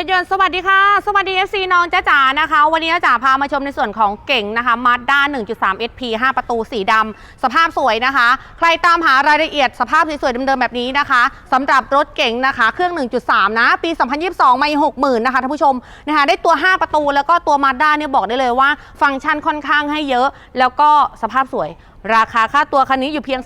ชรยนต์สวัสดีค่ะ สวัสดี FC น้องจ้าจ๋านะคะ วันนี้จ้าจ๋าพามาชมในส่วนของเก่งนะคะมาด้า1.3 SP 5 ประตูสีดำสภาพสวยนะคะ ใครตามหารายละเอียดสภาพสวยๆเดิมๆแบบนี้นะคะสำหรับรถเก่งนะคะ เครื่อง 1.3 นะ ปี 2022 ไม่ 60,000 นะคะท่านผู้ชมนะคะได้ตัว 5 ประตูแล้วก็ตัวมาด้าเนี่ยบอกได้เลยว่า ฟังก์ชันค่อนข้างให้เยอะ แล้วก็สภาพสวย ราคาค่าตัวคันนี้อยู่เพียง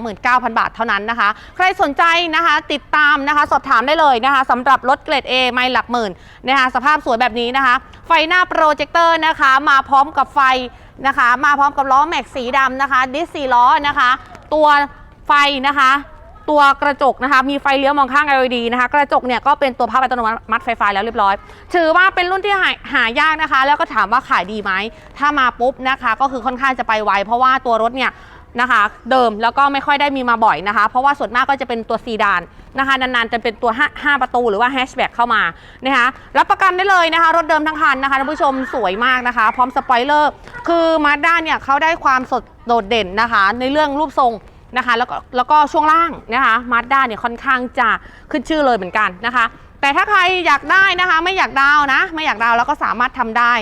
429,000 บาทเท่านั้นนะคะ ใครสนใจนะคะติดตามนะคะสอบถามได้เลยนะคะสำหรับรถเกรด A ไม่หลักหมื่นนะคะสภาพสวยแบบนี้นะคะ ไฟหน้าโปรเจคเตอร์นะคะ มาพร้อมกับไฟนะคะ มาพร้อมกับล้อแม็กสีดำนะคะ ดิสสีล้อนะคะ ตัวไฟนะคะ ตัวกระจกนะคะ มีไฟเลี้ยวมองข้าง LED นะคะ กระจกเนี่ยก็เป็นตัวพับอัตโนมัติไฟฟ้าแล้วเรียบร้อย ถือว่าเป็นรุ่นที่หาหายากนะคะ แล้วก็ถามว่าขายดีไหม ถ้ามาปุ๊บนะคะ ก็คือค่อนข้างจะไปไว เพราะว่าตัวรถเนี่ยนะคะเดิมแล้วก็ไม่ค่อยได้มีมาบ่อยนะคะ เพราะว่าส่วนมากก็จะเป็นตัวซีดานนะคะนานๆจะเป็นตัว 5 5 ประตูหรือว่าแฮชแบ็กเข้ามานะคะรับประกันได้เลยนะคะ รถเดิมทั้งคันนะคะท่านผู้ชมสวยมากนะคะ พร้อมสปอยเลอร์ คือมาด้าเนี่ยเขาได้ความสดโดดเด่นนะคะ ในเรื่องรูปทรง นะคะ แล้วก็แล้วก็ช่วงล่างนะคะมาสด้าเนี่ยค่อนข้างจะขึ้นชื่อเลยเหมือนกันนะคะ แต่ถ้าใครอยากได้นะคะ ไม่อยากดาวนะ ไม่อยากดาวแล้วก็สามารถทำได้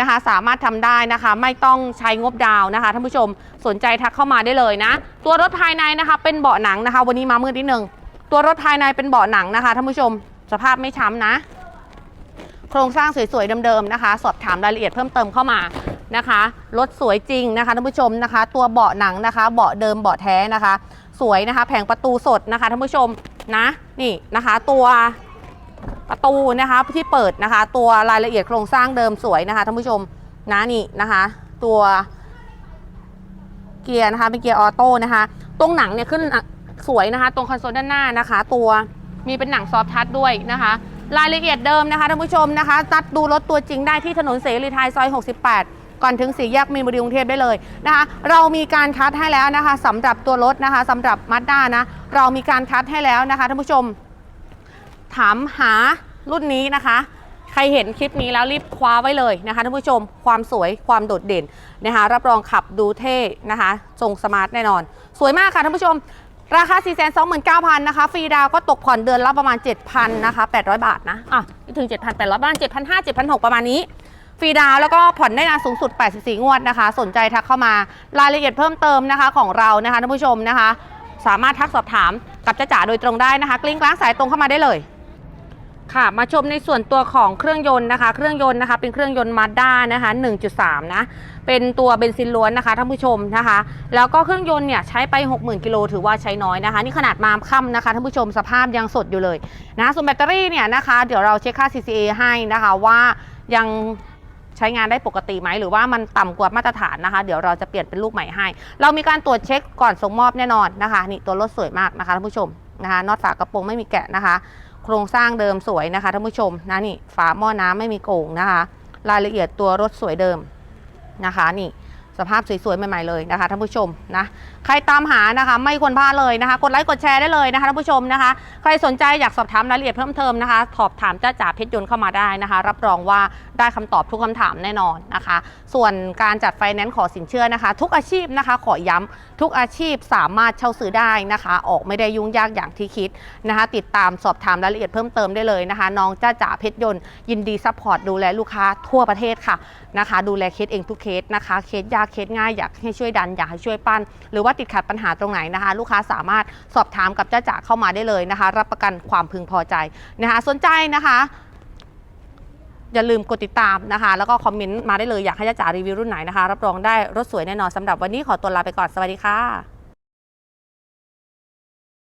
นะคะ สามารถทำได้นะคะ ไม่ต้องใช้งบดาวน์นะคะท่านผู้ชมสนใจทักเข้ามาได้เลยนะ ตัวรถภายในนะคะ เป็นเบาะหนังนะคะ วันนี้มามืดนิดนึงตัวรถภายในเป็นเบาะหนังนะคะท่านผู้ชมสภาพไม่ช้ำนะ โครงสร้างสวยๆเดิมๆนะคะ สอบถามรายละเอียดเพิ่มเติมเข้ามา นะคะรถสวยจริงนะคะท่านผู้ชมนะคะ ตัวเบาะหนังนะคะ เบาะเดิมเบาะแท้นะคะ สวยนะคะ แผงประตูสดนะคะท่านผู้ชมนะนี่นะคะ ตัวประตูนะคะที่เปิดนะคะ ตัวรายละเอียดโครงสร้างเดิมสวยนะคะท่านผู้ชมนะนี่นะคะ ตัวเกียร์นะคะเป็นเกียร์ออโต้นะคะ ตรงหนังเนี่ยขึ้นสวยนะคะ ตรงคอนโซลด้านหน้านะคะ ตัวมีเป็นหนังซอฟท์ทัชด้วยนะคะ รายละเอียดเดิมนะคะท่านผู้ชมนะคะตัดดูรถตัวจริงได้ที่ถนนเสรีไทยซอย 68 ก่อนถึงสี่แยกมีนบุรีกรุงเทพได้เลยนะคะเรามีการคัดให้แล้วนะคะสำหรับตัวรถนะคะสำหรับมาด้านะเรามีการคัดให้แล้วนะคะท่านผู้ชม ถามหารุ่นนี้นะคะใครเห็นคลิปนี้แล้วรีบคว้าไว้เลยนะคะท่านผู้ชมความสวยความโดดเด่นนะคะรับรองขับดูเท่นะคะทรงสมาร์ทแน่นอน สวยมากค่ะท่านผู้ชม ราคา 4 2 9 0 0 0นะคะฟรีดาวก็ตกผ่อนเดือนละประมาณ 7,000นะคะ800 บาทนะอะไม่ถึง 7,800ประมาณ7,500 7,600 ประมาณนี้ ฟรีดาวแล้วก็ผ่อนได้นานสูงสุด 84 งวดนะคะ สนใจทักเข้ามารายละเอียดเพิ่มเติมนะคะของเรานะคะท่านผู้ชมนะคะ สามารถทักสอบถามกับจ้าจ๋าโดยตรงได้นะคะ กลิ้งกลางสายตรงเข้ามาได้เลย ค่ะ มาชมในส่วนตัวของเครื่องยนต์นะคะ เครื่องยนต์นะคะ เป็นเครื่องยนต์มาด้านะคะ 1.3 นะ เป็นตัวเบนซินล้วนนะคะท่านผู้ชมนะคะ แล้วก็เครื่องยนต์เนี่ยใช้ไป 60,000กิโลถือว่าใช้น้อยนะคะ นี่ขนาดมาค่ำนะคะท่านผู้ชมสภาพยังสดอยู่เลยนะส่วนแบตเตอรี่เนี่ยนะคะ เดี๋ยวเราเช็คค่า CCA ให้นะคะว่ายัง ใช้งานได้ปกติไหมหรือว่ามันต่ำกว่ามาตรฐานนะคะ เดี๋ยวเราจะเปลี่ยนเป็นลูกใหม่ให้ เรามีการตรวจเช็คก่อนส่งมอบแน่นอนนะคะนี่ตัวรถสวยมากนะคะท่านผู้ชมนะคะน็อตฝากระโปรงไม่มีแกะนะคะ โครงสร้างเดิมสวยนะคะท่านผู้ชมนะนี่ฝาหม้อน้ำไม่มีโก่งนะคะ รายละเอียดตัวรถสวยเดิมนะคะนี่ สภาพสวยๆใหม่ๆเลยนะคะท่านผู้ชมนะใครตามหานะคะ ไม่ควรพลาดเลยนะคะ กดไลค์กดแชร์ได้เลยนะคะท่านผู้ชมนะคะ ใครสนใจอยากสอบถามรายละเอียดเพิ่มเติมนะคะสอบถามจ้าจ๋าเพชรยนต์เข้ามาได้นะคะ รับรองว่าได้คำตอบทุกคำถามแน่นอนนะคะ ส่วนการจัดไฟแนนซ์ขอสินเชื่อนะคะ ทุกอาชีพนะคะ ขอย้ำทุกอาชีพสามารถเช่าซื้อได้นะคะ ออกไม่ได้ยุ่งยากอย่างที่คิดนะคะ ติดตามสอบถามรายละเอียดเพิ่มเติมได้เลยนะคะน้องจ้าจ๋าเพชรยนต์ยินดีซัพพอร์ตดูแลลูกค้าทั่วประเทศค่ะนะคะ ดูแลเคสเองทุกเคสนะคะเคสยากเคสง่ายอยากให้ช่วยดันอยากให้ช่วยปั้น หรือว่าติดขัดปัญหาตรงไหนนะคะ ลูกค้าสามารถสอบถามกับเจ้าจ่าเข้ามาได้เลยนะคะ รับประกันความพึงพอใจนะคะ สนใจนะคะอย่าลืมกดติดตามนะคะ แล้วก็คอมเมนต์มาได้เลยอยากให้จ้าจ๋ารีวิวรุ่นไหนนะคะ รับรองได้รถสวยแน่นอนสำหรับวันนี้ขอตัวลาไปก่อนสวัสดีค่ะ